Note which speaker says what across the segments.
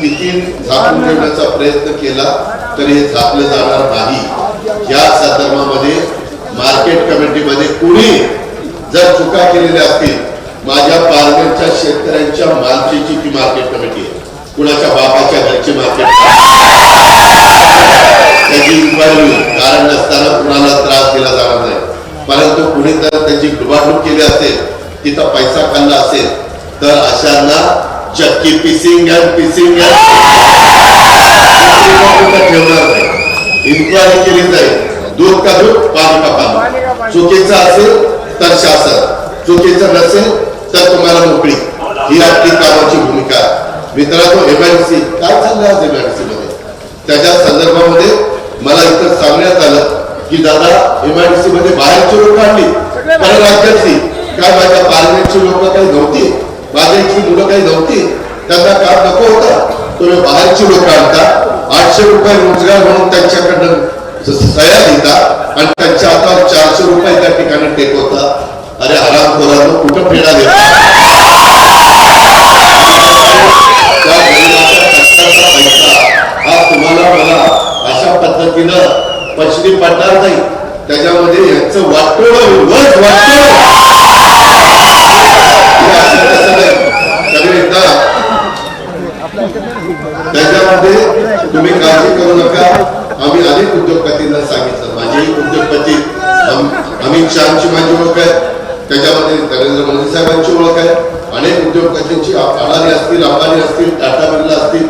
Speaker 1: किती झाकून ठेवण्याचा प्रयत्न केला तरी हे झाकलं जाणार नाही. या संदर्भामध्ये मार्केट कमिटीमध्ये कुणी जर चुका केलेल्या असतील माझ्या पारनेरच्या शेतकऱ्यांच्या मालकीची ती मार्केट कमिटी आहे. कुणाच्या बापाच्या घरची मार्केट त्याची इन्क्वायरी कारण नसताना कुणाला त्रास दिला जाणार नाही. परंतु कुणी जर त्याची डुबाडूक केली असेल तिथं पैसा खाल्ला असेल तर अशांना चक्की पिसिंग अँड पिसिंग ठेवणार नाही इन्क्वायरी केली जाईल दूध का दूध पाणी का पाणी. चुकीचं असेल तर शासन. चुकीचं नसेल तर तुम्हाला मोकळी. ही आपली कामाची भूमिका. आहे मित्रांनो एमआयडीसी काय चाललं आज एमआयडीसी मध्ये? त्याच्या संदर्भामध्ये मला इथं सांगण्यात आलं की दादा एमआयडीसी मध्ये बाहेरची लोक काढली परराज्यातली काय माझ्या पार्लमेंटची लोक काही नव्हती. माझ्या इथली मुलं काही नव्हती. त्यांना काम नको होता. तुम्ही बाहेरची लोक आणता. आठशे रुपये रोजगार म्हणून त्यांच्याकडनं सया देता आणि त्यांच्या हातावर चारशे रुपये त्या ठिकाणी टेकवता. अरे आराम कुठं फेडा देता त्या गरिबाच्या कष्टाचा पैसा हा तुम्हाला मला अशा पद्धतीनं पचनी पडणार नाही त्याच्यामध्ये यांचं वाटोळ होईल वच वाटोळ हे असं तसं नाही. त्यामुळे एकदा त्याच्यामध्ये तुम्ही काळजी करू नका आम्ही अनेक उद्योगपतींना सांगितलं माझे उद्योगपती अम- अमित शहाची माझी ओळख आहे त्याच्यामध्ये नरेंद्र मोदी साहेबांची ओळख आहे अनेक उद्योगपतींची अडाणी असतील अंबानी असतील टाटा बिर्ला असतील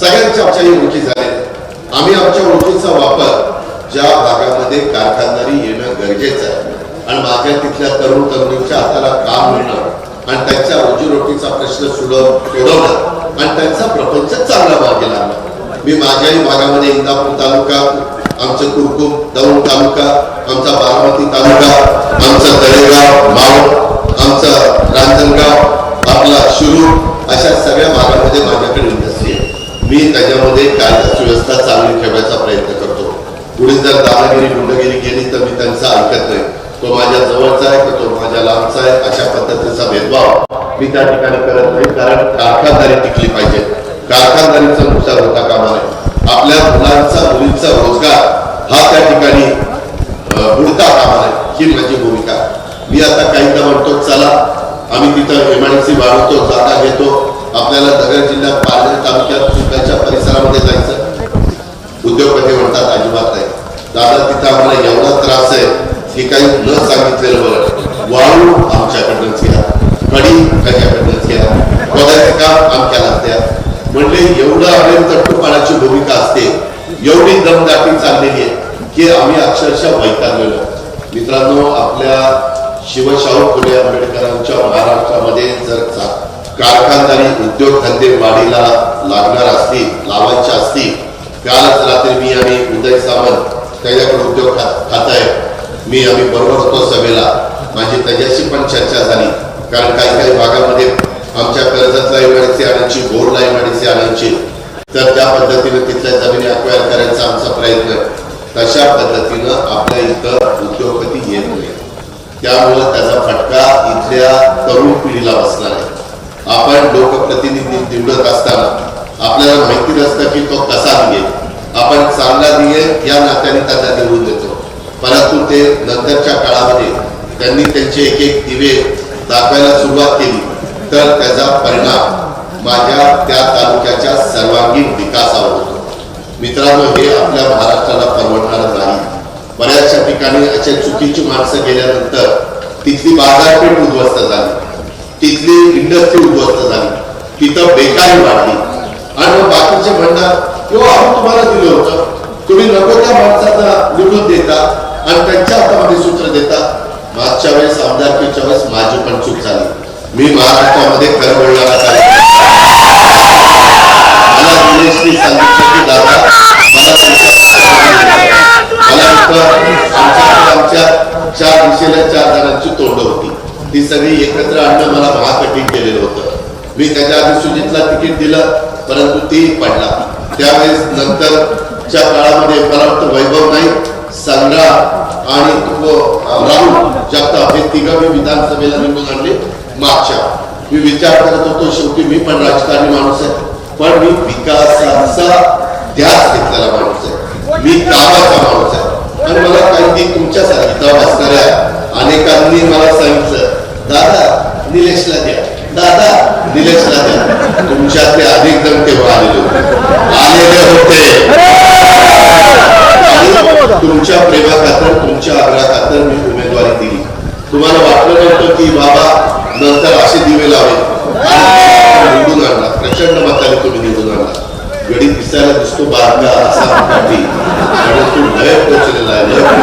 Speaker 1: सगळ्यांच्या आमच्या ओळखी झाल्या आम्ही आमच्या ओळखीचा वापर ज्या भागामध्ये कारखानदारी येणं गरजेचं आहे. आणि माझ्या तिथल्या तरुण तरुणींच्या हाताला काम मिळणं आणि त्यांच्या रोजीरोटीचा प्रश्न सोडव सोडवणं आणि त्यांचा प्रपंच चांगला मागे लागला मी माझ्याही भागामध्ये इंदापूर तालुका आमचं कुरकुम दौंड तालुका आमचा बारामती तालुका आमचं तळेगाव माव आमचं रांजणगाव आपला शिरूर अशा सगळ्या भागामध्ये माझ्याकडे इंडस्ट्री आहे. मी त्याच्यामध्ये कायदा सुव्यवस्था चांगली ठेवायचा प्रयत्न करतो. पुढे जर दादागिरी गुंडगिरी केली तर मी त्यांचा ऐकत नाही. तो माझ्या जवळचा आहे तर तो माझ्या लांबचा आहे? अशा पद्धतीचा भेदभाव मी त्या ठिकाणी करत नाही. कारण कारखानदारी टिकली पाहिजे. कारखानदारीचं नुकसान होता कामा नये. आपल्या मुलांचा मुलींचा रोजगार हा त्या ठिकाणी बुडता कामा नये. ही माझी भूमिका मी आता काहीदा म्हणतो चला आम्ही तिथं एमआयडीसी वाढवतो जागा घेतो. आपल्याला नगर जिल्ह्यात पालघर तालुक्यात चिखलच्या परिसरामध्ये जायचं. उद्योगपती म्हणतात अजिबात नाही. दादा तिथं आम्हाला एवढा त्रास आहे की काही न सांगितलेलं बरं. वाळू आमच्याकडनंच घ्या कडी त्याच्याकडनंच घ्या खोदायचं काम आमच्याला द्या म्हणजे एवढं आम्ही तट्टूपाण्याची भूमिका असते. एवढी दमदाटी चाललेली आहे की आम्ही अक्षरशः वैतागलेलो मित्रांनो आपल्या शिवशाहू फुले आंबेडकरांच्या महाराष्ट्रामध्ये जर चा- कारखानदारी उद्योगधंदे वाढीला लागणार असतील लावायचे असतील कालच रात्री मी आणि उदय सावंत त्याच्याकडे उद्योग खात खात आहे मी आम्ही बरोबर होतो सभेला. माझी त्याच्याशी पण चर्चा झाली. कारण काही काही भागामध्ये आमच्या कर्जतला इमारती आणायची बोरला इमारती आणायची. तर त्या पद्धतीनं तिथल्या जमिनी अक्वायर करायचा आमचा प्रयत्न. तशा पद्धतीनं आपल्या इथं उद्योगपती येत नाही. त्यामुळं त्याचा फटका इथल्या तरुण पिढीला बसणार आहे आपण लोकप्रतिनिधी निवडत असताना आपल्याला माहिती नसतं की तो कसा दिये आपण चांगला दिये या नात्याने त्याला निवडून देतो. परंतु ते नंतरच्या काळामध्ये त्यांनी त्यांचे एक एक दिवे दाखवायला सुरुवात केली. तर त्याचा परिणाम माझ्या त्या तालुक्याच्या सर्वांगीण विकासावर होतो. मित्रांनो हे आपल्या महाराष्ट्राला परवडणार नाही बऱ्याचशा ठिकाणी अशा चुकीची माणसं गेल्यानंतर तिथली बाजारपेठ उद्ध्वस्त झाली. तिथली इंडस्ट्री उद्ध्वस्त झाली. तिथं बेकारी वाढली. आणि मग बाकीचे म्हणणार किंवा आम्ही तुम्हाला दिलं होतं. तुम्ही नको त्या माणसाचा निवडून देता आणि त्यांच्या हातामध्ये सूत्र देता. मागच्या वेळेस आमदारकीच्या वेळेस माझी पण चूक झाली. मी महाराष्ट्रामध्ये खरं बोलणारा कार्यक्रम मला दिनेशनी सांगितलं की दादा मला मला चार दिशेला चार जणांची तोंड होती. ती सगळी एकत्र आणणं मला महाकठीण केलेलं होतं. मी त्याच्या आधी सुजितला तिकीट दिलं परंतु ती पडला. त्यावेळेस नंतरच्या काळामध्ये मला वाटतं वैभव नाही संग्राम आणि राहुल जगताप हे तिघं मी विधानसभेला निवडून आणले. मागच्या. मी विचार करत होतो शेवटी मी पण राजकारणी माणूस आहे. पण मी विकासाचा ध्यास घेतलेला माणूस आहे. मी कामाचा माणूस आहे. आणि मला अगदी ती तुमच्यासारखी इथं बसणाऱ्या अनेकांनी मला सांगितलं दादा निलेशला द्या. दादा निलेशला द्या. तुमच्यातले अनेक जण तेव्हा आलेले होते. आलेले होते. आणि तुमच्या प्रेमा खातर तुमच्या आग्रहा खातर मी उमेदवारी दिली. तुम्हाला वाटलं नव्हतं की बाबा नंतर असे दिवे लावे निवडून आणला. प्रचंड मताने तुम्ही निवडून आणला. गडी दिसायला दिसतो बारका असा पाठी. आणि तो लय पोचलेला आहे लय त्यामुळे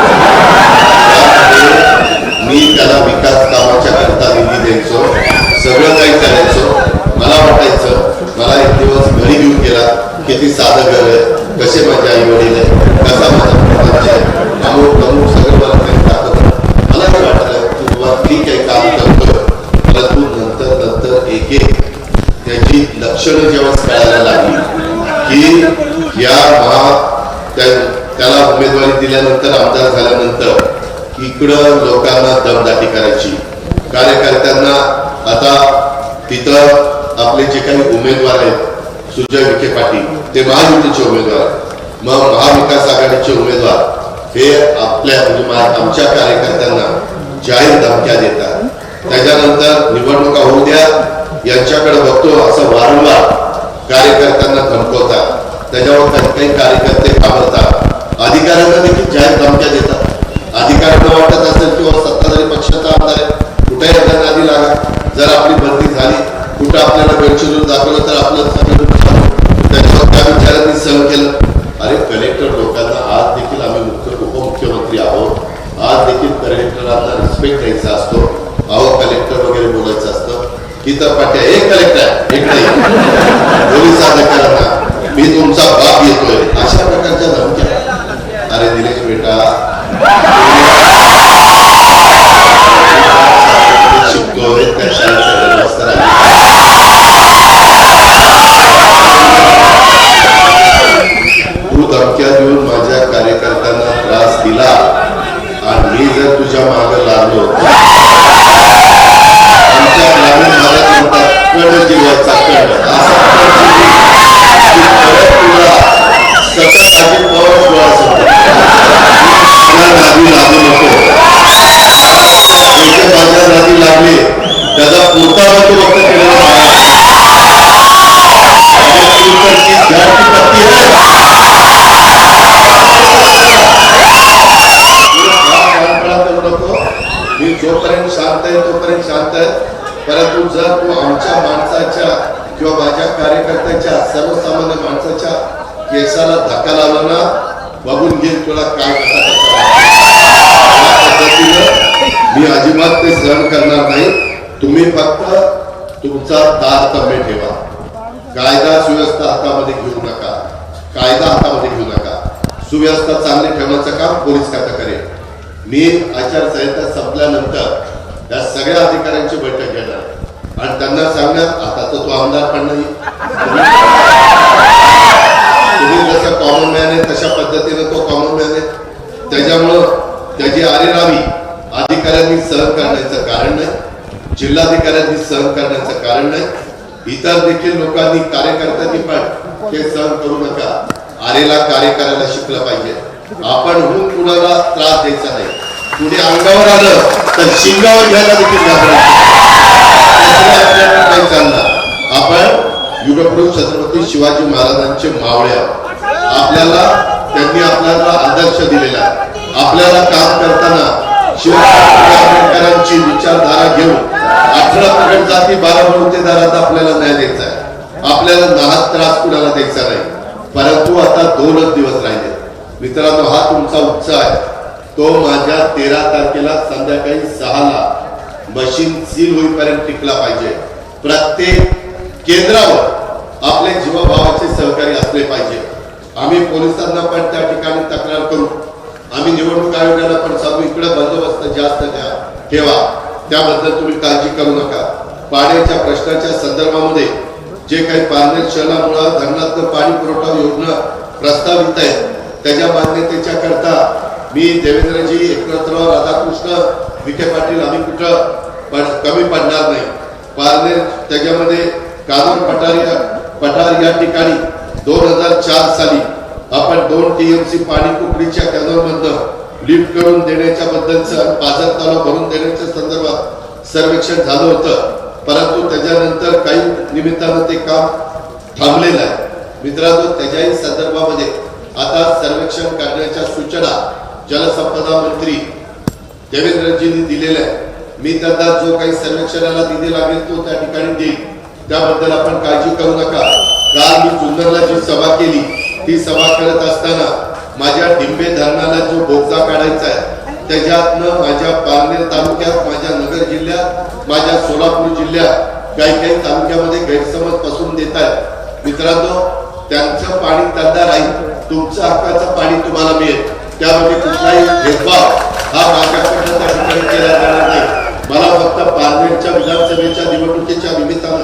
Speaker 1: मी त्याला विकास कामाच्या करता निधी द्यायचो सगळं काही करायचो. मला वाटायचं मला एक दिवस घरी घेऊन गेला किती साधं घर आहे कसे माझे आई वडील आहे कसा माझा प्रपंच आहे. अमुक अमुक सगळं या महा त्याला उमेदवारी दिल्यानंतर आमदार झाल्यानंतर इकडं लोकांना दमदाटी करायची. कार्यकर्त्यांना आता तिथं आपले जे काही उमेदवार आहेत सुजय विखे पाटील ते महायुतीचे उमेदवार मग महाविकास आघाडीचे उमेदवार हे आपल्या म्हणजे आमच्या कार्यकर्त्यांना जाहीर धमक्या देतात. त्याच्यानंतर निवडणुका होऊ द्या यांच्याकडे बघतो असं वारंवार कार्यकर्त्यांना धमकवतात. त्याच्यावर काही कार्यकर्ते घाबरतात. अधिकाऱ्यांना देखील जाहीर धमक्या देतात. अधिकाऱ्यांना वाटत असेल किंवा सत्ताधारी पक्षाचा आमदार आहे कुठेही त्यांना आधी लागा. जर आपली बदली झाली कुठं आपल्याला गडचिरोली दाखवलं तर आपलं सगळं त्याच्यावर त्या विचारांनी सहन केलं. अरे कलेक्टर लोकांना आज देखील आम्ही मुख्य उपमुख्यमंत्री आहोत. आज देखील कलेक्टरांना रिस्पेक्ट द्यायचा असतो. अहो कलेक्टर वगैरे बोलायचं असतं. इतर पाट्या एक कलेक्टर एक नाही. पोलीस अधिकाऱ्यांना. मी तुमचा बाप येतोय. अशा प्रकारच्या धमक्या. अरे दिनेश बेटा. शिकतोय तू धमक्या देऊन माझ्या कार्यकर्त्यांना त्रास दिला आणि मी जर तुझ्या माग लागलो आमच्या ग्रामीण भागात म्हणतात कड जीवाचा कड असा कड जीव की परत तुला सतत आधी पाऊस डोळ्यासमोर. मला नादी लागू नको ज्याच्या माझ्या नादी लागले त्याचा पुरता तो वक्त केलेला नाही. त्याच्या इकडची झाडची पत्ती आहे. मी जोपर्यंत शांत आहे तोपर्यंत शांत आहे परंतु जर तू आमच्या माणसाच्या किंवा माझ्या कार्यकर्त्याच्या सर्वसामान्य माणसाच्या केसाला धक्का लावला ना बघून घेईल तुला काय कसा कसा वाटतो. या पद्धतीनं मी अजिबात ते सहन करणार नाही. तुम्ही फक्त तुमचा दात तारतम्य ठेवा. कायदा सुव्यवस्था हातामध्ये घेऊ नका. कायदा हातामध्ये घेऊ नका. सुव्यवस्था चांगली ठेवण्याचं काम पोलीस खातं करेल. मी आचारसंहिता संपल्यानंतर त्या सगळ्या अधिकाऱ्यांची बैठक घेणार. आणि त्यांना सांगण्यात आता तर तो आमदार पण नाही. तुम्ही जसं कॉमन मॅन आहे तशा पद्धतीने तो कॉमन मॅन आहे. त्याच्यामुळं त्याची आरेरावी अधिकाऱ्यांनी सहन करण्याचं कारण नाही जिल्हाधिकाऱ्यांनी सहन करण्याचं कारण नाही. इतर देखील लोकांनी कार्यकर्त्यांनी पण हे सहन करू नका. आरेला कार्य करायला शिकलं पाहिजे. आपण होऊन कुणाला त्रास द्यायचा नाही. कुणी अंगावर आलं तर शिंगावर घ्यायला देखील आपल्याला काही चालणार. आपण युगप्रभू छत्रपती शिवाजी महाराजांचे मावळे आपल्याला त्यांनी आपल्याला आदर्श दिलेला आपल्याला काम करताना शिवाजी आंबेडकरांची विचारधारा घेऊन अठरा पगड जाती बारा बलुतेदारात आपल्याला न्याय द्यायचा आहे. आपल्याला नाहक त्रास कुणाला द्यायचा नाही. परंतु आता दोनच दिवस राहिले. मित्रांनो हा तुमचा उत्साह आहे. तो माझ्या तेरा तारखेला संध्याकाळी सहाला मशीन सील होईपर्यंत टिकला पाहिजे. प्रत्येक केंद्रावर आपले जीवभावाचे सहकारी असले पाहिजे. आम्ही पोलिसांना पण त्या ठिकाणी तक्रार करू. आम्ही निवडणूक आयोगाला पण सांगू इकडे बंदोबस्त जास्त द्या ठेवा. त्याबद्दल तुम्ही काळजी करू नका. पाण्याच्या प्रश्नाच्या संदर्भामध्ये जे काही पारनेर शहरामुळं धरणातनं पाणी पुरवठा योजना प्रस्तावित आहे त्याच्या मान्यतेच्या करता मी देवेंद्रजी एकनाथराव राधाकृष्ण विखे पाटील आम्ही कुठं कमी पडणार नाही. पारनेर त्याच्यामध्ये कानून पठार पठार या ठिकाणी दोन हजार चार साली आपण दोन टीएमसी पाणी कुकडीच्या कॅनॉलमधनं लिफ्ट करून देण्याच्या बद्दलचं बाजार तलाव भरून देण्याच्या संदर्भात सर्वेक्षण झालं होतं. परंतु त्याच्यानंतर काही निमित्तानं ते काम थांबलेलं आहे. मित्रांनो त्याच्याही संदर्भामध्ये आता सर्वेक्षण करण्याच्या सूचना जलसंपदा मंत्री देवेंद्रजींनी दिलेल्या आहे मी त्यांना जो काही सर्वेक्षणाला निधी लागेल तो त्या ठिकाणी देईल. त्याबद्दल आपण काळजी करू नका. काल मी जुन्नरला जी सभा केली. ती सभा करत असताना माझ्या डिंबे धरणाला जो बोगदा काढायचा आहे त्याच्यातनं माझ्या पारनेर तालुक्यात माझ्या नगर जिल्ह्यात माझ्या सोलापूर जिल्ह्यात काही काही तालुक्यामध्ये गैरसमज पसरून देत आहेत. मित्रांनो त्यांचं पाणी त्यांना राहील तुमचं हक्काचं पाणी तुम्हाला मिळेल. त्यामध्ये कुठलाही भेदभाव हा माझ्याकडनं त्या ठिकाणी केला जाणार नाही. मला फक्त पार्लमेंटच्या विधानसभेच्या निवडणुकीच्या निमित्तानं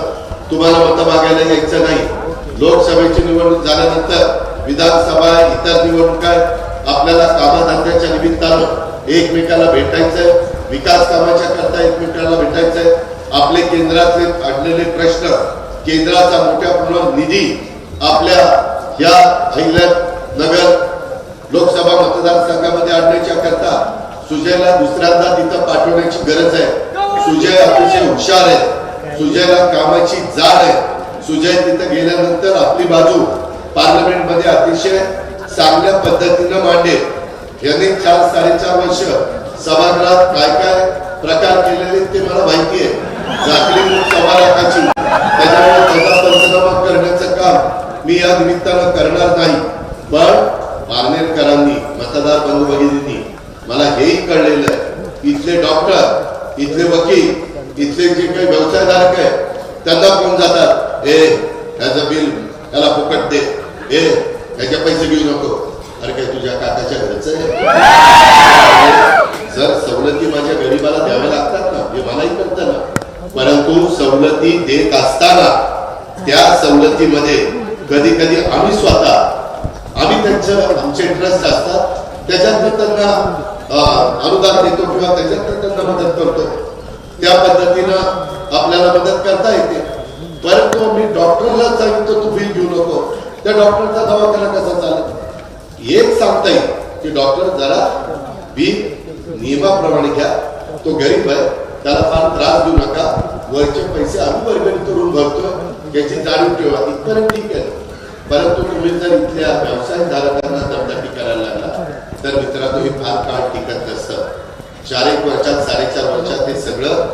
Speaker 1: तुम्हाला मतं मागायला यायचं नाही. लोकसभेची निवडणूक झाल्यानंतर विधानसभा इतर निवडणुका आपल्याला कामधंद्याच्या निमित्तानं एकमेकाला भेटायचंय. विकास कामाच्या करता एकमेकाला भेटायचंय. आपले केंद्रातले अडलेले प्रश्न केंद्राचा मोठ्या प्रमाणात निधी आपल्या या अहिल्यानगर लोकसभा मतदारसंघामध्ये आणण्याच्या करता सुजयला दुसऱ्यांदा तिथं पाठवण्याची गरज आहे. सुजय अतिशय हुशार आहे. सुजयला कामाची जाण आहे. सुजय तिथं गेल्यानंतर आपली बाजू पार्लमेंटमध्ये अतिशय चांगल्या पद्धतीनं मांडेल. यांनी चार साडेचार वर्ष सभागृहात काय काय प्रकार केलेले ते मला माहिती आहे. झाकली समारकाची त्याच्यामुळे त्याचा पंचनामा करण्याचं काम मी या निमित्तानं करणार नाही. पण पारनेरकरांनी मतदार बंधू भगिनींनी मला हेही कळलेलं आहे. इथले डॉक्टर इथले वकील इथले जे काही व्यवसायधारक आहे त्यांना कोण जातात? ए ह्याचं बिल त्याला फुकट दे. ए त्याचे पैसे घेऊ नको. अरे काय तुझ्या काकाच्या घरच आहे? जर सवलती माझ्या गरीबाला द्याव्या लागतात ना. हे मलाही कळतं ना. परंतु सवलती देत असताना त्या सवलतीमध्ये कधी कधी आम्ही स्वतः आम्ही त्यांचं आमचे इंटरेस्ट असतात. त्याच्यात त्यांना अनुदान देतो किंवा त्याच्यात त्यांना मदत करतो. त्या पद्धतीनं आपल्याला मदत करता येते. परंतु मी डॉक्टरला सांगितलं तू बिल घेऊ नको. त्या डॉक्टरचा दवाखाना कसा चालत एक सांगता येईल की डॉक्टर जरा बिल नियमाप्रमाणे घ्या. तो गरीब आहे त्याला फार त्रास देऊ नका. वरचे पैसे आम्ही वर्गणी करून भरतोय. याची जाणीव ठेवा. इथपर्यंत ठीक आहे. परंतु तुम्ही जर इथल्या व्यवसाय धारकांना दमदाटी करायला लागला तर मित्रांनो हे फार काळ टिकत नसतं. चार एक वर्षात साडेचार वर्षात हे सगळं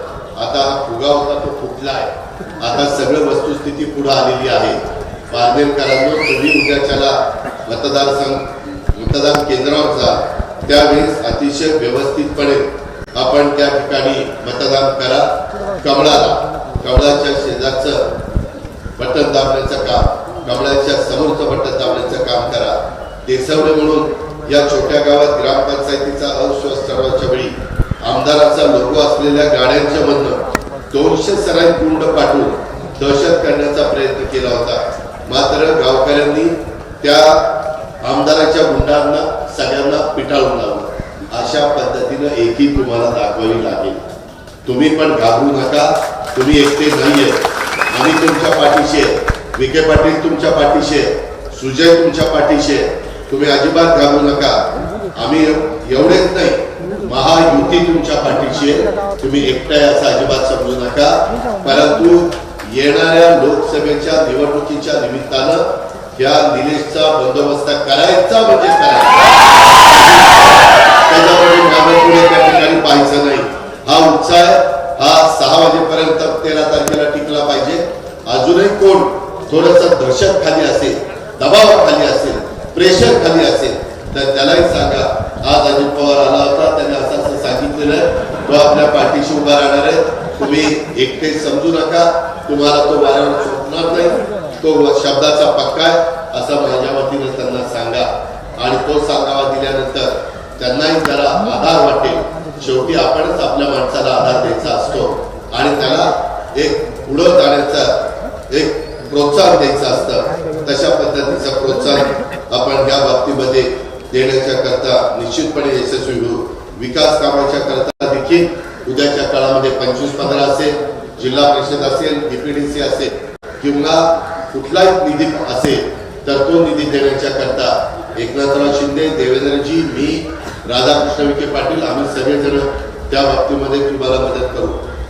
Speaker 1: आता हा फुगा होता तो फुटला आहे. आता सगळं वस्तुस्थिती पुढे आलेली आहे. पारनेरकरांनो तुम्ही उद्याच्याला मतदारसंघ मतदान केंद्रावर जा. त्यावेळेस अतिशय व्यवस्थितपणे आपण त्या ठिकाणी मतदान करा. कमळाला कमळाच्या शेजारचं बटन दाबण्याचं काम कमळाच्या समोरचं बटन दाबण्याचं काम करा. देसवडे म्हणून या छोट्या गावात ग्रामपंचायतीचा अविश्वास अस्वस्थाच्या वेळी आमदाराचा लोगो असलेल्या गाड्यांच्या मधनं दोनशे सराई कुंड पाठवून दहशत करण्याचा प्रयत्न केला होता. मात्र गावकऱ्यांनी त्या आमदाराच्या गुंडांना सगळ्यांना पिटाळून लावलं. अशा पद्धतीनं एकी तुम्हाला दाखवावी लागेल. तुम्ही पण घाबरू नका. तुम्ही एकटे नाहीये. आम्ही तुमच्या पाठीशी आहे. विखे पाटील तुमच्या पाठीशी आहे. सुजय तुमच्या पाठीशी आहे. तुम्ही अजिबात घाबरू नका. आम्ही एवढेच नाही. महायुती तुमच्या पाठीशी आहे. तुम्ही एकटा असं अजिबात समजू नका. परंतु येणाऱ्या लोकसभेच्या निवडणुकीच्या निमित्तानं या निलेशचा बंदोबस्त करायचा म्हणजे करायचा. त्याच्यामुळे ठिकाणी पाहायचं नाही. हा उत्साह हा सहा वाजेपर्यंत तेरा तारखेला टिकला पाहिजे. अजूनही कोण? थोडस दहशत खाली असेल दबाव खाली असेल प्रेशर खाली असेल तर त्यालाही सांगा. आज अजित पवार आला होता त्याने असं असं सांगितलेलं तो आपल्या पाठीशी उभा राहणार आहे. तुम्ही एकटे समजू नका. तुम्हाला तो वाऱ्यावर सुटणार नाही. तो शब्दाचा पक्का आहे. असा माझ्या वतीनं त्यांना सांगा. आणि तो सांगावा दिल्यानंतर त्यांनाही जरा आधार वाटेल. शेवटी आपणच आपल्या माणसाला आधार द्यायचा असतो. आणि त्याला एक पुढं जाण्याचा एक प्रोत्साहन द्यायचं असतं. तशा पद्धतीचं प्रोत्साहन आपण या बाबतीमध्ये देण्याच्या करता निश्चितपणे यशस्वी होऊ. विकास कामाच्या करता देखील उद्याच्या काळामध्ये पंचवीस पंधरा असेल जिल्हा परिषद असेल डीपीडीसी असेल किंवा कुठलाही निधी असेल तर तो निधी देण्याच्या करता एकनाथराव शिंदे देवेंद्रजी मी राधाकृष्ण विखे पाटील आम्ही सगळेजण त्या बाबतीमध्ये तुम्हाला मदत करू.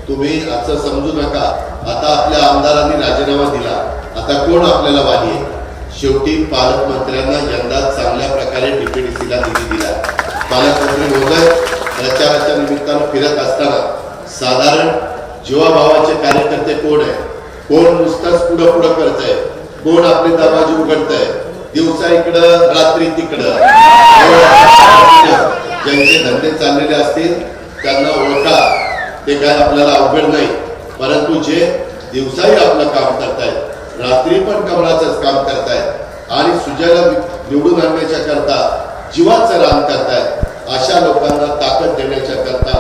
Speaker 1: तुम्ही असं समजू नका. आता आपल्या आमदारांनी राजीनामा दिला. आता कोण आपल्याला वाली आहे शेवटी पालकमंत्र्यांना यंदा चांगल्या प्रकारे डीपीडीसीला निधी दिला. पालकमंत्री महोदय प्रचाराच्या निमित्तानं फिरत असताना साधारण जीवाभावाचे कार्यकर्ते कोण आहे कोण नुसताच पुढं पुढं करत आहे कोण आपले दरवाजे उघडत आहे दिवसा इकडं रात्री तिकडं. ज्यांचे धंदे चाललेले असतील त्यांना ओळखा. ते काय आपल्याला अवघड नाही. परंतु जे दिवसाही आपलं काम करतायत रात्री पण कमळाचंच काम करतायत. आणि सुजयला निवडून आणण्याच्या करता जीवाचं रान करतायत. अशा लोकांना ताकद देण्याच्या करता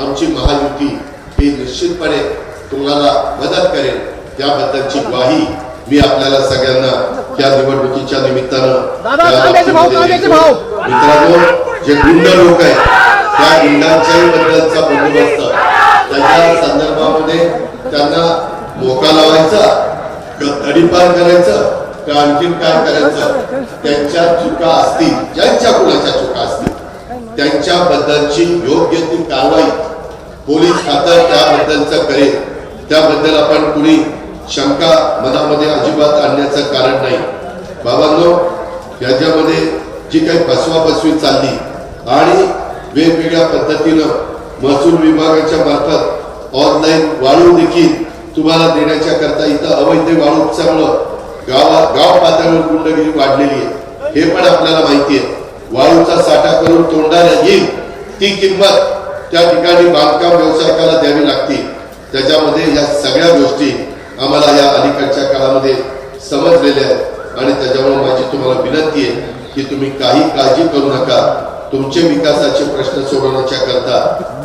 Speaker 1: आमची महायुती ही निश्चितपणे तुम्हाला मदत करेल. त्याबद्दलची ग्वाही मी आपल्याला सगळ्यांना त्या निवडणुकीच्या निमित्तानं. मित्रांनो जे गुंड लोक आहेत त्या गुंडांच्याही बद्दलचा बंदोबस्त. त्याच्या संदर्भामध्ये त्यांना मोका लावायचा तडीपार करायचं का आणखीन काय करायचं? त्यांच्या चुका असतील ज्यांच्या कुणाच्या चुका असतील त्यांच्याबद्दलची योग्य ती कारवाई पोलीस खातं त्याबद्दलचं करेल. त्याबद्दल आपण कुणी शंका मनामध्ये अजिबात आणण्याचं कारण नाही. बाबांनो याच्यामध्ये जी काही फसवाफसवी चालली आणि वेगवेगळ्या पद्धतीनं महसूल विभागाच्या मार्फत ऑनलाईन वाळू देखील तुम्हाला देण्याच्या करता इथं अवैध वाळू उपसामुळं गावा गाव पातळीवर गुंडगिरी वाढलेली आहे. हे पण आपल्याला माहिती आहे. वाळूचा साठा करून तोंडाला येईल ती किंमत त्या ठिकाणी बांधकाम व्यावसायिकाला द्यावी लागते. त्याच्यामध्ये या सगळ्या गोष्टी आम्हाला या अलीकडच्या काळामध्ये समजलेल्या आहेत. आणि त्याच्यामुळे माझी तुम्हाला विनंती आहे की तुम्ही काही काळजी करू नका. तुमचे विकासाचे प्रश्न सोडवण्याच्या करता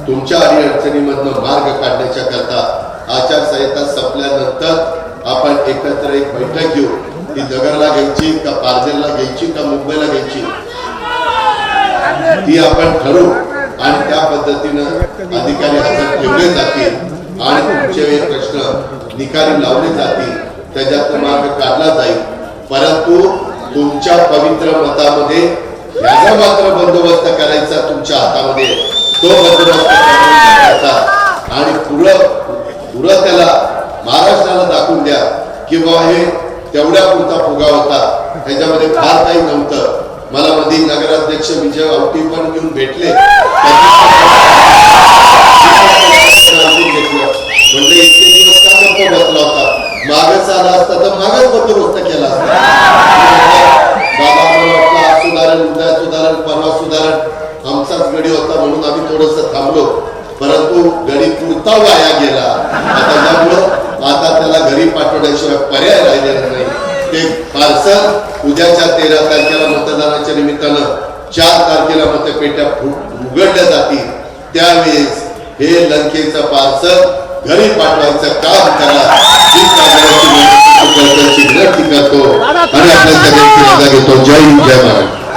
Speaker 1: तुमच्या अडीअडचणीमधनं मार्ग काढण्याच्या करता आचारसंहिता संपल्यानंतर आपण एकत्र एक बैठक घेऊ. ती नगरला घ्यायची का पारजेलला घ्यायची का मुंबईला घ्यायची? ती आपण ठरवू. आणि त्या पद्धतीनं अधिकारी हजर ठेवले जातील आणि तुमचे हे प्रश्न निकाली लावले जातील. त्याच्यात मार्ग काढला जाईल. परंतु तुमच्या पवित्र मतामध्ये याचा मात्र बंदोबस्त करायचा तुमच्या हातामध्ये. तो बंदोबस्त करायचा. आणि पुढं पुढं त्याला महाराष्ट्राला दाखवून द्या की बाबा हे तेवढ्या पुरता फुगा होता. ह्याच्यामध्ये फार काही नव्हतं. मला मध्ये नगराध्यक्ष विजय आवटी पण घेऊन भेटले. म्हणजे इतके दिवस का गप्प बसला होता? मागच आला असता तर मागच बंदोबस्त केला असता. बाबा मला वाटलं आज सुधारण उद्या सुधारण परवा सुधारण. आमचाच गडी होता म्हणून आम्ही थोडस थांबलो. गडी वाया गेला. आता त्यामुळं आता त्याला घरी पाठवण्याशिवाय पर्याय राहिलेला नाही. ते पार्सल उद्याच्या तेरा तारखेला मतदानाच्या निमित्तानं चार तारखेला मतपेट्या उघडल्या जातील. त्यावेळेस हे लंकेचं पार्सल घरी पाठवायचं काम करा. ही करण्याची विनंती करतो. आणि आपल्या सगळ्यांची मजा घेतो. जय हिंद जय महाराज